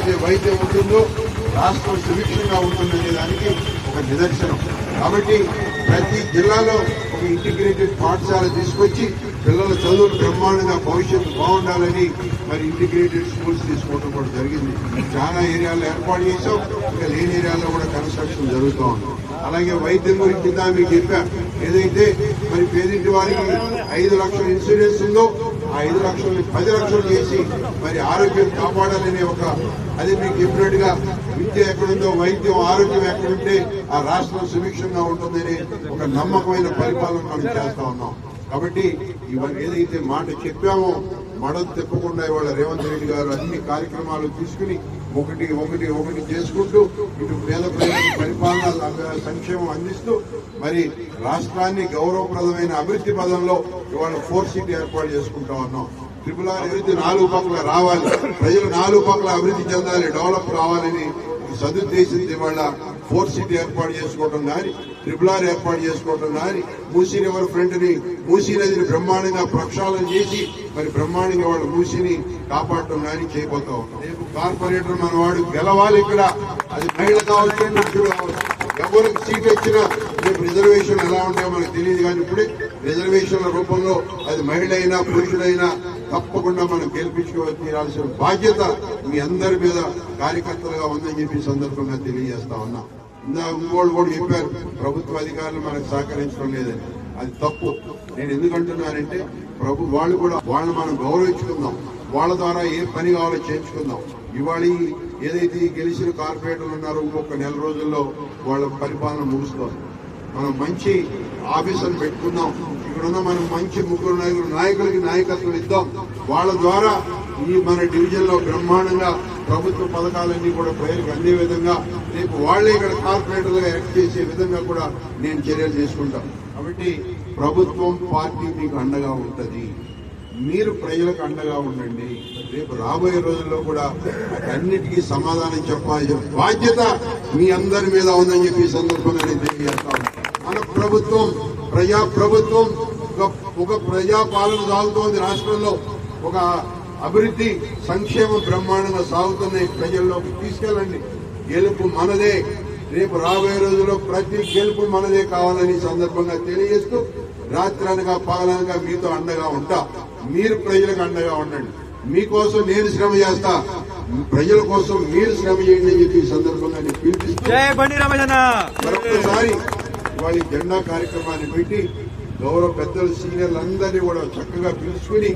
ఏదైతే వైద్యం ఉంటుందో రాష్ట్రం సుభిక్షంగా ఉంటుందనే దానికి ఒక నిదర్శనం. కాబట్టి ప్రతి జిల్లాలో ఒక ఇంటిగ్రేటెడ్ పాఠశాల తీసుకొచ్చి పిల్లల చదువులు బ్రహ్మాండంగా భవిష్యత్తు బాగుండాలని మరి ఇంటిగ్రేటెడ్ స్కూల్స్ తీసుకోవడం కూడా జరిగింది. చాలా ఏరియాల్లో ఏర్పాటు చేసాం ఇంకా లేని ఏరియాల్లో కూడా కన్స్ట్రక్షన్ జరుగుతూ ఉంది. అలాగే వైద్యం గురించి మీకు చెప్పా. ఏదైతే మరి పేదింటి వారికి ఐదు లక్షల ఇన్సూరెన్స్ ఉందో ఆ ఐదు లక్షల్ని పది లక్షలు చేసి మరి ఆరోగ్యం కాపాడాలనే ఒక అది మీకు చెప్పినట్టుగా విద్య ఎక్కడుందో వైద్యం ఆరోగ్యం ఎక్కడుంటే ఆ రాష్ట్రం సుభిక్షంగా ఉంటుందనే ఒక నమ్మకమైన పరిపాలన మనం చేస్తా ఉన్నాం. కాబట్టి ఇవన్నీ ఏదైతే మాట చెప్పామో మడత తిప్పకుండా ఇవాళ రేవంత్ రెడ్డి గారు అన్ని కార్యక్రమాలు తీసుకుని ఒకటి ఒకటి ఒకటి చేసుకుంటూ ఇటు పేద ప్రజల పరిపాలన సంక్షేమం అందిస్తూ మరి రాష్ట్రాన్ని గౌరవప్రదమైన అభివృద్ధి పదంలో ఇవాళ ఫోర్ సిటీ ఏర్పాటు చేసుకుంటా ఉన్నాం. ట్రిపుల్ ఆర్ అభివృద్ధి నాలుగు పక్కల రావాలి. ప్రజలు నాలుగు పక్కల అభివృద్ధి చెందాలి డెవలప్ రావాలని సదుద్దేశం ఇవాళ ఫోర్ సిటీ ఏర్పాటు చేసుకోవటం కానీ ట్రిపుల్ ఆర్ ఏర్పాటు చేసుకోవటం కానీ మూసీ రివర్ ఫ్రంట్ని మూసీ నదిని బ్రహ్మాండంగా ప్రక్షాళన చేసి మరి బ్రహ్మాండంగా వాళ్ళు మూసీని కాపాడటం కానీ చేయబోతా ఉన్నాం. రేపు కార్పొరేటర్ మన వాడు గెలవాలి ఇక్కడ. అది మహిళ కావచ్చు పురుషుడు కావచ్చు. ఎవరికి సీట్ ఇచ్చినా రేపు రిజర్వేషన్ ఎలా ఉంటాయో మనకు తెలియదు కానీ ఇప్పుడే రిజర్వేషన్ల రూపంలో అది మహిళ అయినా పురుషుడైనా తప్పకుండా మనం గెలిపించుకో తీరాల్సిన బాధ్యత మీ అందరి మీద కార్యకర్తలుగా ఉందని చెప్పి సందర్భంగా తెలియజేస్తా ఉన్నా. ఇందా ఇంకోళ్ళు కూడా చెప్పారు ప్రభుత్వ అధికారులు మనకు సహకరించడం లేదని. అది తప్పు. నేను ఎందుకంటున్నానంటే ప్రభు వాళ్ళు కూడా వాళ్ళని మనం గౌరవించుకుందాం. వాళ్ళ ద్వారా ఏ పని కావాలో చేయించుకుందాం. ఇవాళ ఏదైతే గెలిచిన కార్పొరేటర్లు ఉన్నారో ఇంకొక నెల రోజుల్లో వాళ్ళ పరిపాలన ముగుస్తుంది. మనం మంచి ఆఫీసర్ పెట్టుకుందాం. ఇక్కడున్న మనం మంచి ముగ్గురు నాయకులు నాయకులకి నాయకత్వం ఇద్దాం. వాళ్ళ ద్వారా ఈ మన డివిజన్లో బ్రహ్మాండంగా ప్రభుత్వ పథకాలన్నీ కూడా ప్రజలకు అందే విధంగా రేపు వాళ్ళే ఇక్కడ కార్పొరేటర్లుగా యాక్ట్ చేసే విధంగా కూడా నేను చర్యలు తీసుకుంటాం. కాబట్టి ప్రభుత్వం పార్టీ మీకు అండగా ఉంటుంది. మీరు ప్రజలకు అండగా ఉండండి. రేపు రాబోయే రోజుల్లో కూడా అన్నిటికీ సమాధానం చెప్పాల్సిన బాధ్యత మీ అందరి మీద ఉందని చెప్పి సందర్భంగా నేను తెలియజేస్తాను మన ప్రభుత్వం ప్రజా ప్రభుత్వం ఒక ఒక ప్రజా పాలన సాగుతోంది రాష్ట్రంలో. ఒక అభివృద్ధి సంక్షేమం బ్రహ్మాండంగా సాగుతున్నాయి ప్రజల్లోకి తీసుకెళ్ళండి. గెలుపు మనదే. రేపు రాబోయే రోజుల్లో ప్రతి గెలుపు మనదే కావాలని సందర్భంగా తెలియజేస్తూ రాత్రనగా పగలనగా మీతో అండగా ఉంటా. మీరు ప్రజలకు అండగా ఉండండి. మీకోసం నేను శ్రమ చేస్తా. ప్రజల కోసం మీరు శ్రమ చేయండి అని చెప్పి ఈ సందర్భంగా నేను పిలిపిస్తూ జై బండి రమేష్ మరొకసారి ఇవాళ జెండా కార్యక్రమాన్ని పెట్టి గౌరవ పెద్దలు సీనియర్లు అందరినీ కూడా చక్కగా పిలుచుకుని